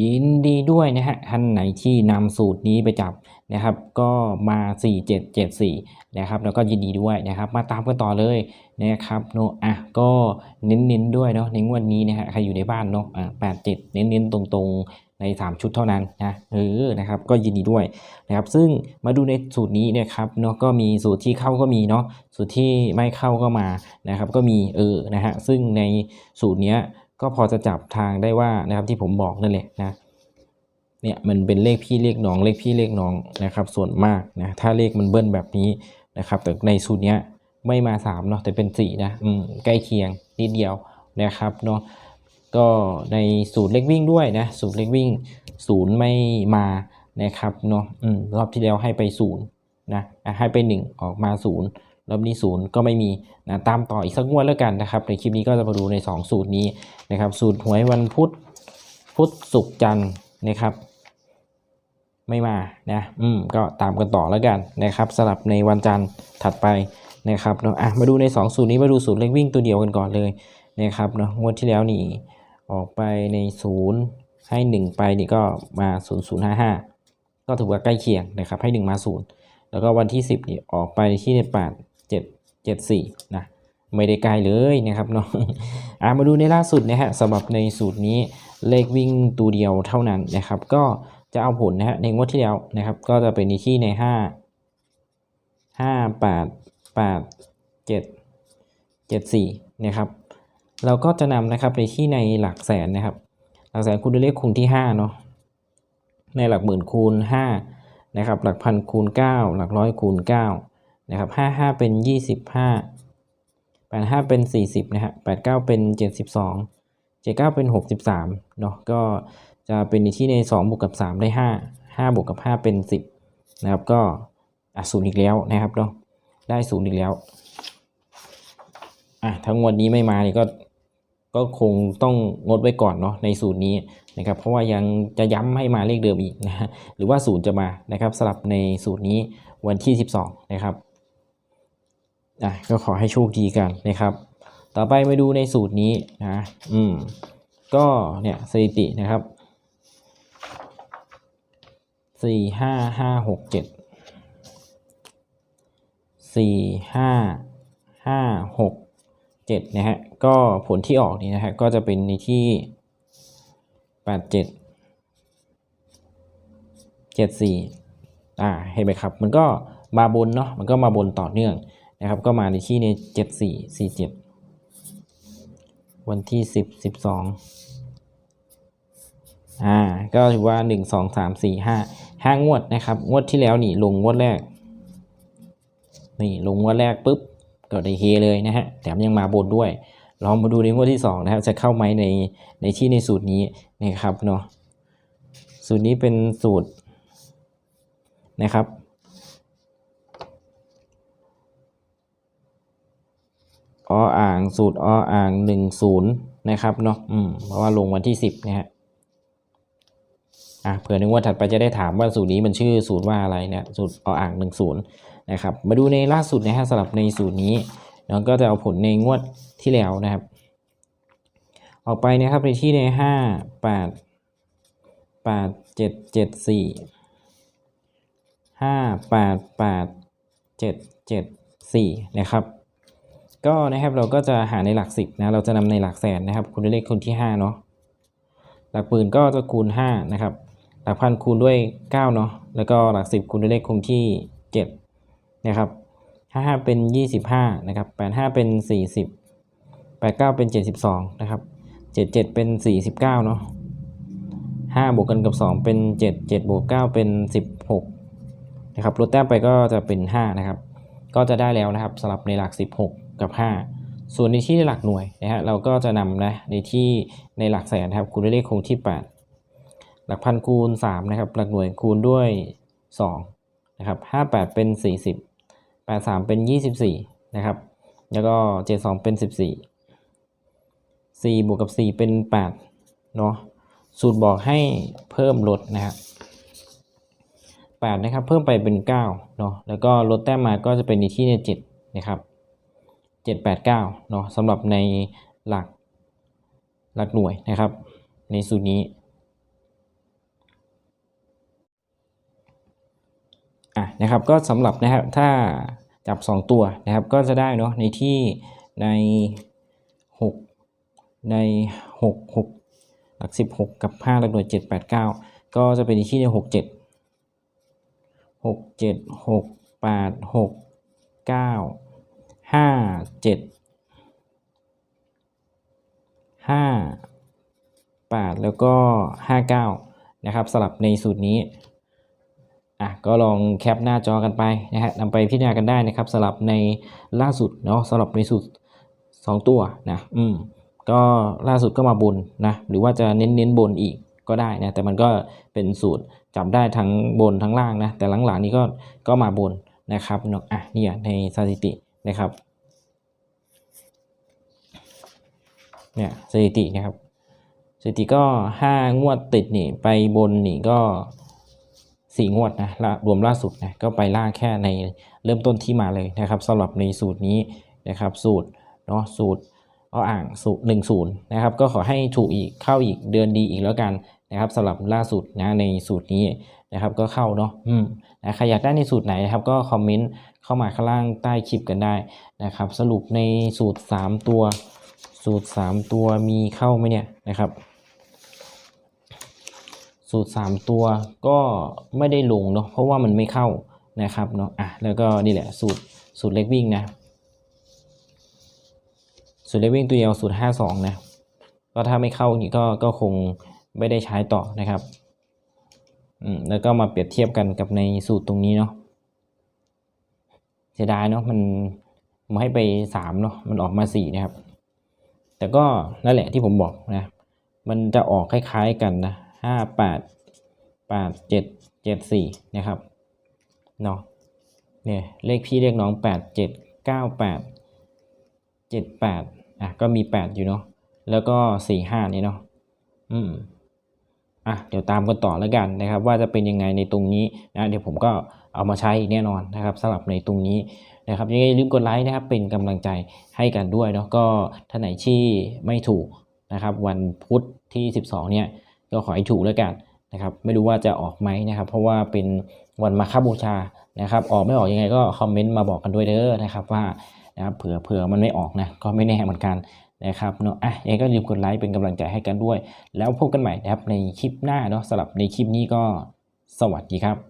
ยินดีด้วยนะฮะท่านไหนที่นำสูตรนี้ไปจับนะครับ ก็มา 4774 นะครับ แล้วก็ยินดีด้วยนะครับ มาตามกันต่อเลยนะครับเนาะอะก็เน้นๆด้วยเนาะในงวดนี้นะฮะใครอยู่ในบ้านเนาะอะ87 เน้นๆ ตรงๆ ใน 3 ชุดเท่านั้นนะเออนะครับก็ยินดีด้วยนะครับ ซึ่งมาดูในสูตรนี้นะครับเนาะก็มีสูตรที่เข้าก็มีเนาะสูตรที่ไม่เข้าก็มานะครับ ก็มีเออนะฮะซึ่งในสูตรเนี้ย ก็พอจะจับทางได้ว่านะครับที่ผมบอกนั่นแหละนะเนี่ยมันเป็นเลขพี่เลขน้องเลขพี่เลขน้องนะครับ ส่วนมากนะถ้าเลขมันเบิ้ลแบบนี้นะครับ แต่ในสูตรเนี้ยไม่มา3เนาะแต่เป็น4นะอืมใกล้เคียงนิดเดียวนะครับเนาะก็ในสูตรเลขวิ่งด้วยนะสูตรเลขวิ่งศูนย์ไม่มานะครับเนาะอืมรอบที่แล้วให้ไปศูนย์นะอะให้ไป 1 ออกมาศูนย์รอบนี้ศูนย์ก็ไม่มีนะตามต่ออีกสักงวดแล้วกันนะครับในคลิปนี้ก็จะมาดูใน 2 สูตรนี้ นะครับ สูตรหวยวันพุธพุธศุกร์จันทร์นะครับ ไม่มานะอืมก็ตามกันต่อแล้วกันนะครับสลับในวันจันทร์ถัดไปนะครับเนาะอะมาดูใน 2 สูตรนี้มาดูสูตรเลขวิ่งตัวเดียวกันก่อนเลยนะครับเนาะงวดที่แล้วนี่ออกไปในศูนย์ให้ 1 ไปนี่ก็มา0 0 5 5 ก็ถือว่าใกล้เคียงนะครับให้ 1 มา 0 แล้วก็วันที่ 10นี่ออกไปที่ใน8 7 7 4นะ ไม่ได้ไกลเลยนะครับเนาะอะมาดูในล่าสุดนะฮะสำหรับในสูตรนี้เลขวิ่งตัวเดียวเท่านั้นนะครับ ก็จะเอาผลนะฮะในงวดที่แล้วนะครับ ก็จะเป็นในที่ใน 5 5 8 8 7 7 4นะครับเราก็จะนำนะครับในที่ในหลักแสนนะครับ หลักแสนคูณด้วยเลขคูณที่5เนาะในหลักหมื่นคูณ5นะครับหลักพันคูณ 9 หลักร้อยคูณ9นะครับ5 5 เป็น 25 85 เป็น 40 นะฮะ 89 เป็น 72 79 เป็น 63 เนาะ ก็จะเป็นที่ใน 2 บวกกับ 3 ได้ 5 5 บวกกับ 5 เป็น 10 นะครับ ก็อะศูนย์อีกแล้วนะครับเนาะ ได้ศูนย์อีกแล้ว อะทั้งวันนี้ไม่มาเนี่ยก็ ก็คงต้องงดไว้ก่อนเนาะในสูตรนี้นะครับ เพราะว่ายังจะย้ำให้มาเลขเดิมอีกนะฮะ หรือว่าศูนย์จะมานะครับสลับในสูตรนี้วันที่ 12 นะครับ อะก็ขอให้โชคดีกันนะครับ ต่อไปมาดูในสูตรนี้นะ อืม ก็เนี่ยสถิตินะครับสี่ห้าห้าหกเจ็ดสี่ห้าห้าหกเจ็ดนะฮะ ก็ผลที่ออกนี่นะฮะ ก็จะเป็นในที่แปดเจ็ดเจ็ดสี่อ่า เห็นไหมครับ มันก็มาบนเนาะ มันก็มาบนต่อเนื่อง นะครับ ก็มาในที่ในเจ็ดสี่สี่เจ็ดวันที่สิบสิบสองอ่า ก็ถือว่าหนึ่งสองสามสี่ห้าห้างวดนะครับ งวดที่แล้วนี่ลงงวดแรก นี่ลงงวดแรกปุ๊บก็ได้เฮเลยนะฮะ แถมยังมาบนด้วย ลองมาดูในงวดที่สองนะครับ จะเข้าไหมในในที่ในสูตรนี้นะครับเนาะ สูตรนี้เป็นสูตรนะครับ ออ่างสูตรออ่างหนึ่งศูนย์นะครับเนาะอืมเพราะว่าลงวันที่สิบนะฮะอะเผื่อในงวดถัดไปจะได้ถามว่าสูตรนี้มันชื่อสูตรว่าอะไรเนี่ยสูตรออ่างหนึ่งศูนย์นะครับมาดูในล่าสุดนะฮะสำหรับในสูตรนี้แล้วก็จะเอาผลในงวดที่แล้วนะครับ ออกไปนะครับในที่ในห้าแปดแปดเจ็ดเจ็ดสี่ห้าแปดแปดเจ็ดเจ็ดสี่นะครับ ก็นะครับเราก็จะหาในหลักสิบนะเราจะนำในหลักแสนนะครับคูณด้วยเลขคูณที่ห้าเนาะหลักหมื่นก็จะคูณห้านะครับหลักพันคูณด้วยเก้าเนาะแล้วก็หลักสิบคูณด้วยเลขคงที่เจ็ดนะครับห้าห้าเป็นยี่สิบห้านะครับแปดห้าเป็นสี่สิบแปดเก้าเป็นเจ็ดสิบสองนะครับเจ็ดเจ็ดเป็นสี่สิบเก้าเนาะห้าบวกกันกับสองเป็นเจ็ดเจ็ดบวกเก้าเป็นสิบหกนะครับลดแต้มไปก็จะเป็นห้านะครับ ก็จะได้แล้วนะครับสำหรับในหลัก 16 กับ 5 ส่วนในที่ในหลักหน่วยนะฮะเราก็จะนำนะในที่ในหลักแสนนะครับคูณด้วยเลขคงที่ 8 หลักพันคูณ3นะครับหลักหน่วยคูณด้วย2นะครับ58 เป็น 40 83 เป็น 24นะครับแล้วก็ 72 เป็น 14 4 บวกกับ 4 เป็น 8 เนาะสูตรบอกให้เพิ่มลดนะครับ8นะครับเพิ่มไปเป็น9เนาะแล้วก็ลดแต้มมาก็จะเป็นในที่ใน7นะครับ 789เนาะสำหรับในหลักหลักหน่วยนะครับ ในสูตรนี้อะนะครับก็สำหรับนะครับถ้าจับ 2 ตัวนะครับก็จะได้เนาะในที่ใน 6 ใน 6 6 หลัก 16 กับ 5 หลักหน่วย 789 ก็จะเป็นนที่ใน 67 67 6 8 6 9 8 6 9 5 7 5 8แล้วก็59นะครับสลับในสูตรนี้อะก็ลองแคปหน้าจอกันไปนะฮะนำไปพิจารณากันได้นะครับสลับในล่าสุดเนาะสลับในสูตร2ตัวนะอืมก็ล่าสุดก็มาบนนะหรือว่าจะเน้นเน้นบนอีกก็ได้นะแต่มันก็เป็นสูตรจับได้ทั้งบนทั้งล่างนะแต่หลังๆนี้ก็ก็มาบนนะครับเนาะอะเนี่ยในสถิติ นะครับเนี่ยสถิตินะครับสถิติก็ห้างวดติดนี่ไปบนนี่ก็สี่งวดนะละรวมล่าสุดนะก็ไปล่าแค่ในเริ่มต้นที่มาเลยนะครับสำหรับในสูตรนี้นะครับสูตรเนาะสูตรเอาอ่างสูตรหนึ่งศูนย์นะครับก็ขอให้ถูกอีกเข้าอีกเดือนดีอีกแล้วกันนะครับสำหรับล่าสุดนะในสูตรนี้ นะครับก็เข้าเนาะอืมนะใครอยากได้ในสูตรไหนนะครับก็คอมเมนต์เข้ามาข้างล่างใต้คลิปกันได้นะครับ สรุปในสูตร 3 ตัว สูตร 3 ตัวมีเข้าไหมเนี่ยนะครับ สูตร 3 ตัวก็ไม่ได้ลงเนาะเพราะว่ามันไม่เข้านะครับเนาะอะแล้วก็นี่แหละสูตรสูตรเล็กวิ่งนะสูตรเล็กวิ่งตัวเดียวสูตร 52 นะก็ถ้าไม่เข้านี่ก็ก็คงไม่ได้ใช้ต่อนะครับ แล้วก็มาเปรียบเทียบกันกับในสูตรตรงนี้เนาะเสียดายเนาะมันมาให้ไป3เนาะมันออกมา4นะครับ แต่ก็นั่นแหละที่ผมบอกนะ มันจะออกคล้ายๆกันนะห้าแปดแปดเจ็ดเจ็ดสี่นะครับเนาะเนี่ยเลขพี่เลขน้องแปดเจ็ดเก้าแปดเจ็ดแปดอะก็มีแปดอยู่เนาะแล้วก็สี่ห้านี่เนาะอืม อะเดี๋ยวตามกันต่อแล้วกันนะครับ ว่าจะเป็นยังไงในตรงนี้นะเดี๋ยวผมก็เอามาใช้อีกแน่นอนนะครับสำหรับในตรงนี้นะครับยังไงลืมกดไลค์นะครับเป็นกำลังใจให้กันด้วยเนาะก็ท่านไหนที่ไม่ถูกนะครับ วันพุธที่ 12 เนี่ยก็ขอให้ถูกแล้วกันนะครับ ไม่รู้ว่าจะออกไหมนะครับ เพราะว่าเป็นวันมาฆบูชานะครับ ออกไม่ออกยังไงก็คอมเมนต์มาบอกกันด้วยเด้อนะครับว่านะครับเผื่อเผื่อมันไม่ออกนะก็ไม่แน่เหมือนกัน นะครับเนาะอะยังก็ลืมกดไลค์เป็นกำลังใจให้กันด้วย แล้วพบกันใหม่นะครับในคลิปหน้าเนาะสำหรับในคลิปนี้ก็สวัสดีครับ